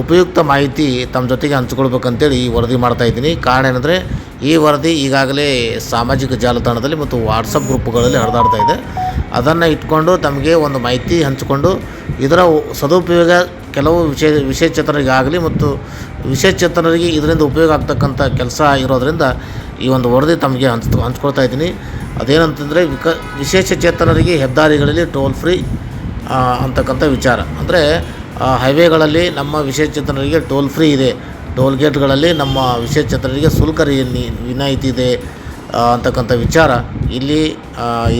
ಉಪಯುಕ್ತ ಮಾಹಿತಿ ತಮ್ಮ ಜೊತೆಗೆ ಹಂಚ್ಕೊಳ್ಬೇಕಂತೇಳಿ ಈ ವರದಿ ಮಾಡ್ತಾ ಇದ್ದೀನಿ. ಕಾರಣ ಏನಂದರೆ, ಈ ವರದಿ ಈಗಾಗಲೇ ಸಾಮಾಜಿಕ ಜಾಲತಾಣದಲ್ಲಿ ಮತ್ತು ವಾಟ್ಸಪ್ ಗ್ರೂಪ್ಗಳಲ್ಲಿ ಹರಿದಾಡ್ತಾ ಇದೆ. ಅದನ್ನು ಇಟ್ಕೊಂಡು ತಮಗೆ ಒಂದು ಮಾಹಿತಿ ಹಂಚಿಕೊಂಡು, ಇದರ ಸದುಪಯೋಗ ಕೆಲವು ವಿಶೇಷ, ವಿಶೇಷಚೇತನರಿಗಾಗಲಿ ಮತ್ತು ವಿಶೇಷಚೇತನರಿಗೆ ಇದರಿಂದ ಉಪಯೋಗ ಆಗ್ತಕ್ಕಂಥ ಕೆಲಸ ಇರೋದರಿಂದ ಈ ಒಂದು ವರದಿ ತಮಗೆ ಹಂಚ್, ಹಂಚ್ಕೊಳ್ತಾ ಇದ್ದೀನಿ. ಅದೇನಂತಂದರೆ, ವಿಕ, ವಿಶೇಷಚೇತನರಿಗೆ ಹೆದ್ದಾರಿಗಳಲ್ಲಿ ಟೋಲ್ ಫ್ರೀ ಅಂತಕ್ಕಂಥ ವಿಚಾರ. ಅಂದರೆ ಹೈವೇಗಳಲ್ಲಿ ನಮ್ಮ ವಿಶೇಷಚೇತನರಿಗೆ ಟೋಲ್ ಫ್ರೀ ಇದೆ. ಟೋಲ್ ಗೇಟ್ಗಳಲ್ಲಿ ನಮ್ಮ ವಿಶೇಷಚೇತನರಿಗೆ ಶುಲ್ಕ ವಿನಾಯಿತಿ ಇದೆ ಅಂತಕ್ಕಂಥ ವಿಚಾರ ಇಲ್ಲಿ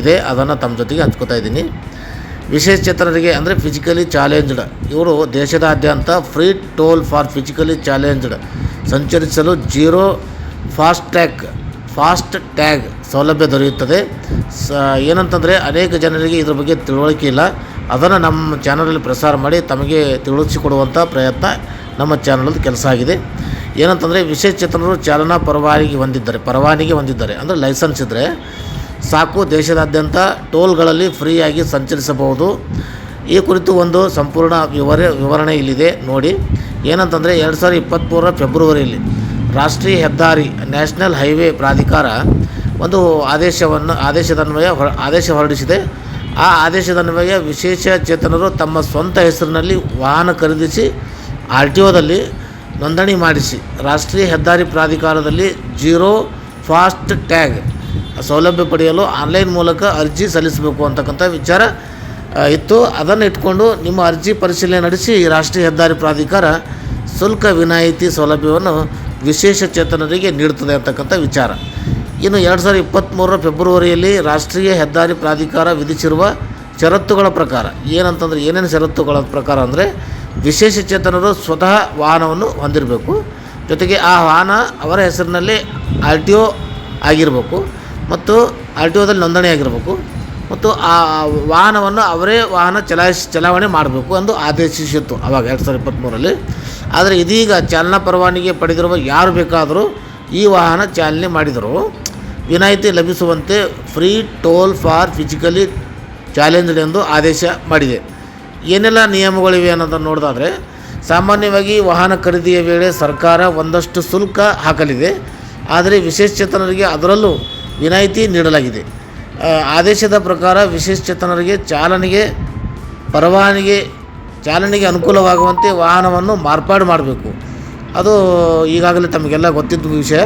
ಇದೆ. ಅದನ್ನು ತಮ್ಮ ಜೊತೆಗೆ ಹಂಚ್ಕೋತಾ ಇದ್ದೀನಿ. ವಿಶೇಷಚೇತನರಿಗೆ ಅಂದರೆ ಫಿಸಿಕಲಿ ಚಾಲೆಂಜ್ಡ್ ಇವರು ದೇಶದಾದ್ಯಂತ free toll for physically challenged ಸಂಚರಿಸಲು ಜೀರೋ ಫಾಸ್ಟ್ಯಾಗ್ ಫಾಸ್ಟ್ ಟ್ಯಾಗ್ ಸೌಲಭ್ಯ ದೊರೆಯುತ್ತದೆ. ಸ, ಏನಂತಂದರೆ ಅನೇಕ ಜನರಿಗೆ ಇದ್ರ ಬಗ್ಗೆ ತಿಳುವಳಿಕೆ ಇಲ್ಲ. ಅದನ್ನು ನಮ್ಮ ಚಾನಲಲ್ಲಿ ಪ್ರಸಾರ ಮಾಡಿ ತಮಗೆ ತಿಳಿಸಿಕೊಡುವಂಥ ಪ್ರಯತ್ನ ನಮ್ಮ ಚಾನಲದ ಕೆಲಸ ಆಗಿದೆ. ಏನಂತಂದರೆ ವಿಶೇಷಚೇತನರು ಚಾಲನಾ ಪರವಾನಗಿ ಹೊಂದಿದ್ದಾರೆ ಪರವಾನಗಿ ಹೊಂದಿದ್ದಾರೆ ಅಂದರೆ ಲೈಸೆನ್ಸ್ ಇದ್ದರೆ ಸಾಕು ದೇಶದಾದ್ಯಂತ ಟೋಲ್ಗಳಲ್ಲಿ ಫ್ರೀಯಾಗಿ ಸಂಚರಿಸಬಹುದು. ಈ ಕುರಿತು ಒಂದು ಸಂಪೂರ್ಣ ವಿವರ, ವಿವರಣೆ ಇಲ್ಲಿದೆ, ನೋಡಿ. ಏನಂತಂದರೆ ಎರಡು ಸಾವಿರದ ಇಪ್ಪತ್ತ್ಮೂರರ ಫೆಬ್ರವರಿಯಲ್ಲಿ ರಾಷ್ಟ್ರೀಯ ಹೆದ್ದಾರಿ ನ್ಯಾಷನಲ್ ಹೈವೇ ಪ್ರಾಧಿಕಾರ ಒಂದು ಆದೇಶವನ್ನು, ಆದೇಶದನ್ವಯ ಆದೇಶ ಹೊರಡಿಸಿದೆ. ಆ ಆದೇಶದನ್ವಯ ವಿಶೇಷ ಚೇತನರು ತಮ್ಮ ಸ್ವಂತ ಹೆಸರಿನಲ್ಲಿ ವಾಹನ ಖರೀದಿಸಿ ಆರ್ ಟಿ ಒದಲ್ಲಿ ನೋಂದಣಿ ಮಾಡಿಸಿ. ರಾಷ್ಟ್ರೀಯ ಹೆದ್ದಾರಿ ಪ್ರಾಧಿಕಾರದಲ್ಲಿ ಜೀರೋ ಫಾಸ್ಟ್ ಟ್ಯಾಗ್ ಸೌಲಭ್ಯ ಪಡೆಯಲು ಆನ್ಲೈನ್ ಮೂಲಕ ಅರ್ಜಿ ಸಲ್ಲಿಸಬೇಕು ಅಂತಕ್ಕಂಥ ವಿಚಾರ ಇತ್ತು. ಅದನ್ನು ಇಟ್ಕೊಂಡು ನಿಮ್ಮ ಅರ್ಜಿ ಪರಿಶೀಲನೆ ನಡೆಸಿ ರಾಷ್ಟ್ರೀಯ ಹೆದ್ದಾರಿ ಪ್ರಾಧಿಕಾರ ಶುಲ್ಕ ವಿನಾಯಿತಿ ಸೌಲಭ್ಯವನ್ನು ವಿಶೇಷ ಚೇತನರಿಗೆ ನೀಡುತ್ತದೆ ಅಂತಕ್ಕಂಥ ವಿಚಾರ. ಇನ್ನು ಎರಡು ಸಾವಿರದ ಇಪ್ಪತ್ತ್ಮೂರರ ಫೆಬ್ರವರಿಯಲ್ಲಿ ರಾಷ್ಟ್ರೀಯ ಹೆದ್ದಾರಿ ಪ್ರಾಧಿಕಾರ ವಿಧಿಸಿರುವ ಷರತ್ತುಗಳ ಪ್ರಕಾರ, ಏನಂತಂದರೆ ಏನೇನು ಷರತ್ತುಗಳ ಪ್ರಕಾರ ಅಂದರೆ ವಿಶೇಷ ಚೇತನರು ಸ್ವತಃ ವಾಹನವನ್ನು ಹೊಂದಿರಬೇಕು. ಜೊತೆಗೆ ಆ ವಾಹನ ಅವರ ಹೆಸರಿನಲ್ಲಿ ಆರ್ ಟಿ ಒ ಆಗಿರಬೇಕು ಮತ್ತು ಆರ್ ಟಿ ಒದಲ್ಲಿ ನೋಂದಣಿ ಆಗಿರಬೇಕು ಮತ್ತು ಆ ವಾಹನವನ್ನು ಅವರೇ ವಾಹನ ಚಲಾಯಿಸಿ, ಚಲಾವಣೆ ಮಾಡಬೇಕು ಎಂದು ಆದೇಶಿಸಿತ್ತು ಅವಾಗ ಎರಡು ಸಾವಿರದ ಇಪ್ಪತ್ತ್ಮೂರರಲ್ಲಿ ಆದರೆ ಇದೀಗ ಚಾಲನಾ ಪರವಾನಗಿ ಪಡೆದಿರುವ ಯಾರು ಬೇಕಾದರೂ ಈ ವಾಹನ ಚಾಲನೆ ಮಾಡಿದರೂ. ವಿನಾಯಿತಿ ಲಭಿಸುವಂತೆ free toll for physically challenged ಎಂದು ಆದೇಶ ಮಾಡಿದೆ. ಏನೆಲ್ಲ ನಿಯಮಗಳಿವೆ ಅನ್ನೋದನ್ನು ನೋಡೋದಾದರೆ, ಸಾಮಾನ್ಯವಾಗಿ ವಾಹನ ಖರೀದಿಯ ವೇಳೆ ಸರ್ಕಾರ ಒಂದಷ್ಟು ಶುಲ್ಕ ಹಾಕಲಿದೆ. ಆದರೆ ವಿಶೇಷಚೇತನರಿಗೆ ಅದರಲ್ಲೂ ವಿನಾಯಿತಿ ನೀಡಲಾಗಿದೆ. ಆದೇಶದ ಪ್ರಕಾರ ವಿಶೇಷಚೇತನರಿಗೆ ಚಾಲನೆಗೆ, ಪರವಾನಗಿ, ಚಾಲನೆಗೆ ಅನುಕೂಲವಾಗುವಂತೆ ವಾಹನವನ್ನು ಮಾರ್ಪಾಡು ಮಾಡಬೇಕು. ಅದು ಈಗಾಗಲೇ ತಮಗೆಲ್ಲ ಗೊತ್ತಿದ್ದ ವಿಷಯ.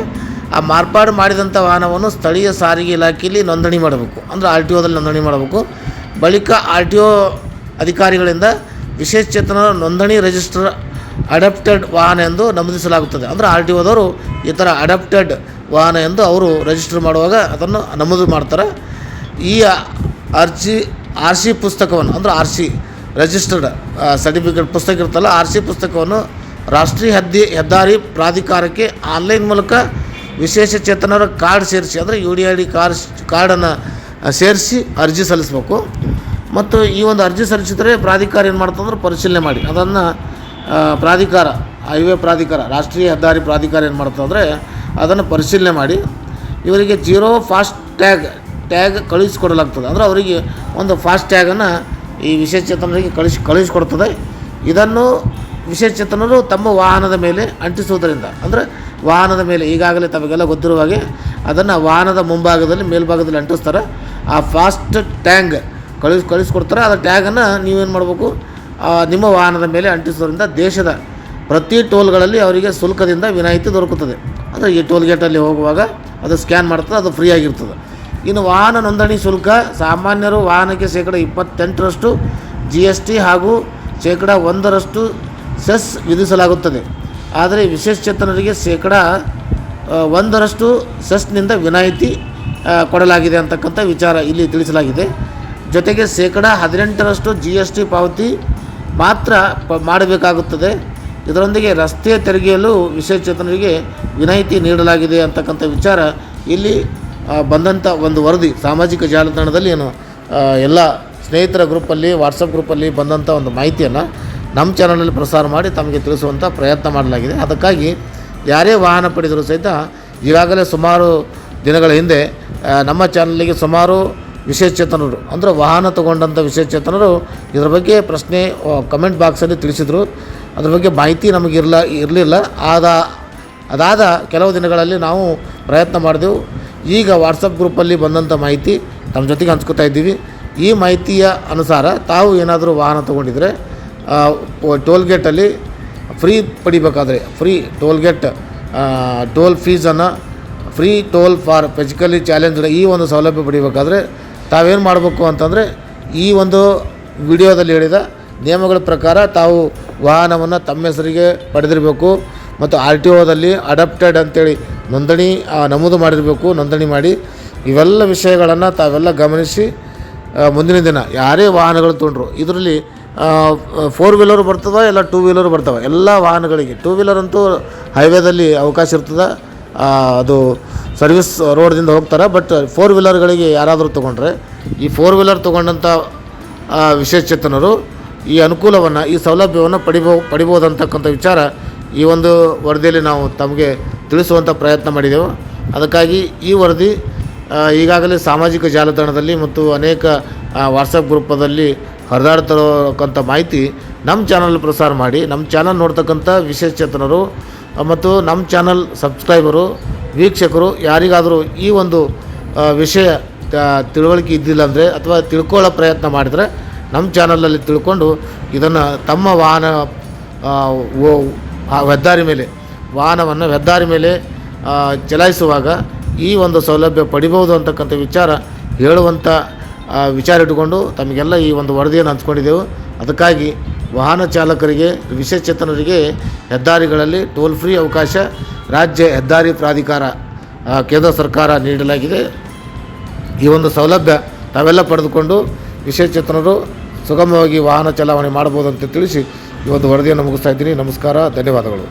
ಆ ಮಾರ್ಪಾಡು ಮಾಡಿದಂಥ ವಾಹನವನ್ನು ಸ್ಥಳೀಯ ಸಾರಿಗೆ ಇಲಾಖೆಯಲ್ಲಿ ನೋಂದಣಿ ಮಾಡಬೇಕು. ಅಂದರೆ ಆರ್ ಟಿ ಒದಲ್ಲಿ ನೋಂದಣಿ ಮಾಡಬೇಕು. ಬಳಿಕ ಆರ್ ಟಿ ಒ ಅಧಿಕಾರಿಗಳಿಂದ ವಿಶೇಷಚೇತನರ ನೋಂದಣಿ ರಿಜಿಸ್ಟರ್ ಅಡಾಪ್ಟೆಡ್ ವಾಹನ ಎಂದು ನಮೂದಿಸಲಾಗುತ್ತದೆ. ಅಂದರೆ ಆರ್ ಟಿ ಒದವರು ಈ ಥರ ಅಡಾಪ್ಟೆಡ್ ವಾಹನ ಎಂದು ಅವರು ರಿಜಿಸ್ಟರ್ ಮಾಡುವಾಗ ಅದನ್ನು ನಮೂದು ಮಾಡ್ತಾರೆ. ಈ ಅರ್ಜಿ ಆರ್ ಸಿ ಪುಸ್ತಕವನ್ನು, ಅಂದರೆ ಆರ್ ಸಿ ರಿಜಿಸ್ಟರ್ಡ್ ಸರ್ಟಿಫಿಕೇಟ್ ಪುಸ್ತಕ ಇರ್ತಲ್ಲ ಆರ್ ಸಿ ಪುಸ್ತಕವನ್ನು ರಾಷ್ಟ್ರೀಯ ಹೆದ್ದಿ ಹೆದ್ದಾರಿ ಪ್ರಾಧಿಕಾರಕ್ಕೆ ಆನ್ಲೈನ್ ಮೂಲಕ ವಿಶೇಷ ಚೇತನರ ಕಾರ್ಡ್ ಸೇರಿಸಿ, ಅಂದರೆ U D I D card ಕಾರ್ಡನ್ನು ಸೇರಿಸಿ ಅರ್ಜಿ ಸಲ್ಲಿಸಬೇಕು. ಮತ್ತು ಈ ಒಂದು ಅರ್ಜಿ ಸಲ್ಲಿಸಿದರೆ ಪ್ರಾಧಿಕಾರ ಏನು ಮಾಡ್ತಂದ್ರೆ ಪರಿಶೀಲನೆ ಮಾಡಿ. ಅದನ್ನು ಪ್ರಾಧಿಕಾರ, ಹೈವೇ ಪ್ರಾಧಿಕಾರ, ರಾಷ್ಟ್ರೀಯ ಹೆದ್ದಾರಿ ಪ್ರಾಧಿಕಾರ ಏನು ಮಾಡ್ತಂದರೆ ಅದನ್ನು ಪರಿಶೀಲನೆ ಮಾಡಿ. ಇವರಿಗೆ ಜೀರೋ ಫಾಸ್ಟ್ ಟ್ಯಾಗ್ ಟ್ಯಾಗ್ ಕಳಿಸಿಕೊಡಲಾಗ್ತದೆ ಅಂದರೆ ಅವರಿಗೆ ಒಂದು ಫಾಸ್ಟ್ ಟ್ಯಾಗನ್ನು ಈ ವಿಶೇಷ ಚೇತನರಿಗೆ ಕಳಿಸಿ ಕಳಿಸ್ಕೊಡ್ತದೆ ಇದನ್ನು ವಿಶೇಷಚೇತನರು ತಮ್ಮ ವಾಹನದ ಮೇಲೆ ಅಂಟಿಸುವುದರಿಂದ. ಅಂದರೆ ವಾಹನದ ಮೇಲೆ ಈಗಾಗಲೇ ತಮಗೆಲ್ಲ ಗೊತ್ತಿರುವ ಹಾಗೆ ಅದನ್ನು ವಾಹನದ ಮುಂಭಾಗದಲ್ಲಿ ಮೇಲ್ಭಾಗದಲ್ಲಿ ಅಂಟಿಸ್ತಾರೆ. ಆ ಫಾಸ್ಟ್ ಟ್ಯಾಂಗ್ ಕಳಿಸ್ ಕಳಿಸ್ಕೊಡ್ತಾರೆ ಅದರ ಟ್ಯಾಗನ್ನು ನೀವೇನು ಮಾಡಬೇಕು? ನಿಮ್ಮ ವಾಹನದ ಮೇಲೆ ಅಂಟಿಸೋದ್ರಿಂದ ದೇಶದ ಪ್ರತಿ ಟೋಲ್ಗಳಲ್ಲಿ ಅವರಿಗೆ ಶುಲ್ಕದಿಂದ ವಿನಾಯಿತಿ ದೊರಕುತ್ತದೆ. ಅಂದರೆ ಈ ಟೋಲ್ ಗೇಟಲ್ಲಿ ಹೋಗುವಾಗ ಅದು ಸ್ಕ್ಯಾನ್ ಮಾಡ್ತದೆ, ಅದು ಫ್ರೀ ಆಗಿರ್ತದೆ. ಇನ್ನು ವಾಹನ ನೋಂದಣಿ ಶುಲ್ಕ, ಸಾಮಾನ್ಯರು ವಾಹನಕ್ಕೆ ಶೇಕಡ ಇಪ್ಪತ್ತೆಂಟರಷ್ಟು ಜಿ ಎಸ್ ಟಿ ಹಾಗೂ ಶೇಕಡ ಒಂದರಷ್ಟು ಸೆಸ್ ವಿಧಿಸಲಾಗುತ್ತದೆ. ಆದರೆ ವಿಶೇಷಚೇತನರಿಗೆ ಶೇಕಡ ಆ, ಒಂದರಷ್ಟು ಸೆಸ್ನಿಂದ ವಿನಾಯಿತಿ ಕೊಡಲಾಗಿದೆ ಅಂತಕ್ಕಂಥ ವಿಚಾರ ಇಲ್ಲಿ ತಿಳಿಸಲಾಗಿದೆ. ಜೊತೆಗೆ ಶೇಕಡ ಹದಿನೆಂಟರಷ್ಟು ಜಿ ಎಸ್ ಟಿ ಪಾವತಿ ಮಾತ್ರ ಪ ಮಾಡಬೇಕಾಗುತ್ತದೆ. ಇದರೊಂದಿಗೆ ರಸ್ತೆ ತೆರಿಗೆಯಲ್ಲೂ ವಿಶೇಷಚೇತನರಿಗೆ ವಿನಾಯಿತಿ ನೀಡಲಾಗಿದೆ ಅಂತಕ್ಕಂಥ ವಿಚಾರ ಇಲ್ಲಿ ಬಂದಂಥ ಒಂದು ವರದಿ ಸಾಮಾಜಿಕ ಜಾಲತಾಣದಲ್ಲಿ ಏನು ಎಲ್ಲ ಸ್ನೇಹಿತರ ಗ್ರೂಪಲ್ಲಿ ವಾಟ್ಸಪ್ ಗ್ರೂಪಲ್ಲಿ ಬಂದಂಥ ಒಂದು ಮಾಹಿತಿಯನ್ನು ನಮ್ಮ ಚಾನಲಲ್ಲಿ ಪ್ರಸಾರ ಮಾಡಿ ತಮಗೆ ತಿಳಿಸುವಂಥ ಪ್ರಯತ್ನ ಮಾಡಲಾಗಿದೆ. ಅದಕ್ಕಾಗಿ ಯಾರೇ ವಾಹನ ಪಡೆದರೂ ಸಹಿತ ಈಗಾಗಲೇ ಸುಮಾರು ದಿನಗಳ ಹಿಂದೆ ನಮ್ಮ ಚಾನಲಿಗೆ ಸುಮಾರು ವಿಶೇಷಚೇತನರು ಅಂದರೆ ವಾಹನ ತಗೊಂಡಂಥ ವಿಶೇಷಚೇತನರು ಇದರ ಬಗ್ಗೆ ಪ್ರಶ್ನೆ ಕಮೆಂಟ್ ಬಾಕ್ಸಲ್ಲಿ ತಿಳಿಸಿದರು. ಅದ್ರ ಬಗ್ಗೆ ಮಾಹಿತಿ ನಮಗಿರಲ್ಲ ಇರಲಿಲ್ಲ. ಆದ, ಅದಾದ ಕೆಲವು ದಿನಗಳಲ್ಲಿ ನಾವು ಪ್ರಯತ್ನ ಮಾಡಿದೆವು. ಈಗ ವಾಟ್ಸಪ್ ಗ್ರೂಪಲ್ಲಿ ಬಂದಂಥ ಮಾಹಿತಿ ನಮ್ಮ ಜೊತೆಗೆ ಹಂಚ್ಕೋತಾ ಇದ್ದೀವಿ. ಈ ಮಾಹಿತಿಯ ಅನುಸಾರ ತಾವು ಏನಾದರೂ ವಾಹನ ತೊಗೊಂಡಿದ್ರೆ ಟೋಲ್ ಗೇಟಲ್ಲಿ ಫ್ರೀ ಪಡಿಬೇಕಾದ್ರೆ, free toll gate toll ಫೀಸನ್ನು free toll for physically challenged ಈ ಒಂದು ಸೌಲಭ್ಯ ಪಡಿಬೇಕಾದ್ರೆ ತಾವೇನು ಮಾಡಬೇಕು ಅಂತಂದರೆ ಈ ಒಂದು ವಿಡಿಯೋದಲ್ಲಿ ಹೇಳಿದ ನಿಯಮಗಳ ಪ್ರಕಾರ ತಾವು ವಾಹನವನ್ನು ತಮ್ಮ ಹೆಸರಿಗೆ ಪಡೆದಿರಬೇಕು ಮತ್ತು ಆರ್ ಟಿ ಓದಲ್ಲಿ ಅಡಾಪ್ಟೆಡ್ ಅಂತೇಳಿ ನೋಂದಣಿ ನಮೂದು ಮಾಡಿರಬೇಕು, ನೋಂದಣಿ ಮಾಡಿ. ಇವೆಲ್ಲ ವಿಷಯಗಳನ್ನು ತಾವೆಲ್ಲ ಗಮನಿಸಿ ಮುಂದಿನ ದಿನ ಯಾರೇ ವಾಹನಗಳು ತೊಗೊಂಡ್ರು ಇದರಲ್ಲಿ ಫೋರ್ ವೀಲರ್ ಬರ್ತದೆ ಇಲ್ಲ ಟೂ ವೀಲರ್ ಬರ್ತವೆ, ಎಲ್ಲ ವಾಹನಗಳಿಗೆ. ಟೂ ವೀಲರ್ ಅಂತೂ ಹೈವೇದಲ್ಲಿ ಅವಕಾಶ ಇರ್ತದೆ. ಅದು ಸರ್ವಿಸ್ ರೋಡ್ದಿಂದ ಹೋಗ್ತಾರೆ ಬಟ್ ಫೋರ್ ವೀಲರ್ಗಳಿಗೆ ಯಾರಾದರೂ ತೊಗೊಂಡ್ರೆ, ಈ ಫೋರ್ ವೀಲರ್ ತೊಗೊಂಡಂಥ ವಿಶೇಷಚೇತನರು ಈ ಅನುಕೂಲವನ್ನು, ಈ ಸೌಲಭ್ಯವನ್ನು ಪಡಿಬೋ, ಪಡಿಬೋದಂತಕ್ಕಂಥ ವಿಚಾರ ಈ ಒಂದು ವರದಿಯಲ್ಲಿ ನಾವು ತಮಗೆ ತಿಳಿಸುವಂಥ ಪ್ರಯತ್ನ ಮಾಡಿದೆವು. ಅದಕ್ಕಾಗಿ ಈ ವರದಿ ಈಗಾಗಲೇ ಸಾಮಾಜಿಕ ಜಾಲತಾಣದಲ್ಲಿ ಮತ್ತು ಅನೇಕ ವಾಟ್ಸಪ್ ಗ್ರೂಪದಲ್ಲಿ ಹರಿದಾಡ್ತಿರೋಕ್ಕಂಥ ಮಾಹಿತಿ ನಮ್ಮ ಚಾನಲ್ ಪ್ರಸಾರ ಮಾಡಿ, ನಮ್ಮ ಚಾನಲ್ ನೋಡ್ತಕ್ಕಂಥ ವಿಶೇಷಚೇತನರು ಚೇತನರು ಮತ್ತು ನಮ್ಮ ಚಾನಲ್ ಸಬ್ಸ್ಕ್ರೈಬರು, ವೀಕ್ಷಕರು, ಯಾರಿಗಾದರೂ ಈ ಒಂದು ವಿಷಯ ತಿಳುವಳಿಕೆ ಇದ್ದಿಲ್ಲ ಅಂದರೆ ಅಥವಾ ತಿಳ್ಕೊಳ್ಳೋ ಪ್ರಯತ್ನ ಮಾಡಿದರೆ ನಮ್ಮ ಚಾನಲಲ್ಲಿ ತಿಳ್ಕೊಂಡು ಇದನ್ನು ತಮ್ಮ ವಾಹನ ಹೆದ್ದಾರಿ ಮೇಲೆ, ವಾಹನವನ್ನು ಹೆದ್ದಾರಿ ಮೇಲೆ ಚಲಾಯಿಸುವಾಗ ಈ ಒಂದು ಸೌಲಭ್ಯ ಪಡಿಬೋದು ಅಂತಕ್ಕಂಥ ವಿಚಾರ ಹೇಳುವಂಥ ವಿಚಾರ ಇಟ್ಟುಕೊಂಡು ತಮಗೆಲ್ಲ ಈ ಒಂದು ವರದಿಯನ್ನು ಹಂಚ್ಕೊಂಡಿದ್ದೆವು. ಅದಕ್ಕಾಗಿ ವಾಹನ ಚಾಲಕರಿಗೆ ವಿಶೇಷಚೇತನರಿಗೆ ಹೆದ್ದಾರಿಗಳಲ್ಲಿ ಟೋಲ್ ಫ್ರೀ ಅವಕಾಶ ರಾಜ್ಯ ಹೆದ್ದಾರಿ ಪ್ರಾಧಿಕಾರ ಕೇಂದ್ರ ಸರ್ಕಾರ ನೀಡಲಾಗಿದೆ. ಈ ಒಂದು ಸೌಲಭ್ಯ ತಾವೆಲ್ಲ ಪಡೆದುಕೊಂಡು ವಿಶೇಷಚೇತನರು ಸುಗಮವಾಗಿ ವಾಹನ ಚಲಾವಣೆ ಮಾಡ್ಬೋದು ಅಂತ ತಿಳಿಸಿ ಈ ಒಂದು ವರದಿಯನ್ನು ಮುಗಿಸ್ತಾ ಇದ್ದೀನಿ. ನಮಸ್ಕಾರ, ಧನ್ಯವಾದಗಳು.